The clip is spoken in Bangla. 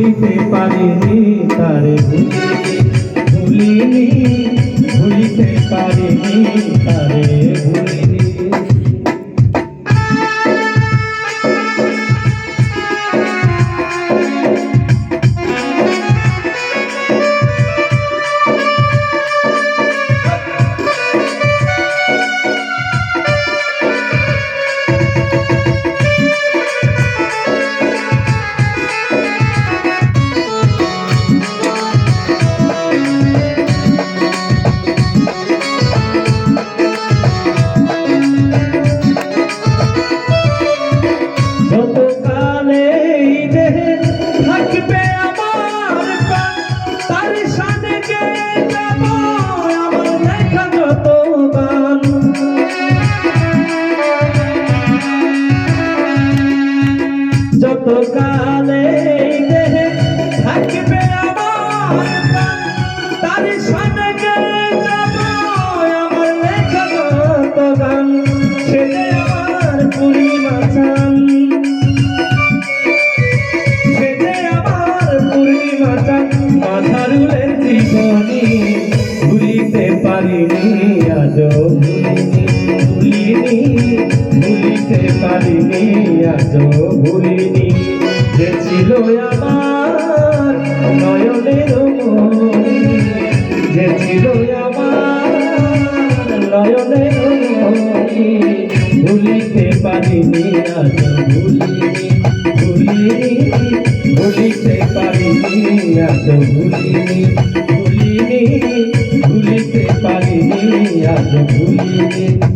ভুলিতে পারিনি তারে ভুলিনি ভুলিতে পারিনি যত কালে এই দেহে থাকবে আমার তার সাথে যাব? আমার লেখা যত গান ভুলিতে পারিনি আজ ভুলিনি। যে ছিল আমার নয়নের যে ছিল আমার নয়নের ভুলিতে পারিনি আজ ভুলিনি ভুলিনি, ভুলিতে পারিনি আজ ভুলিনি ভুলিনি, ভুলিতে পারিনি আজ ভুলিনি।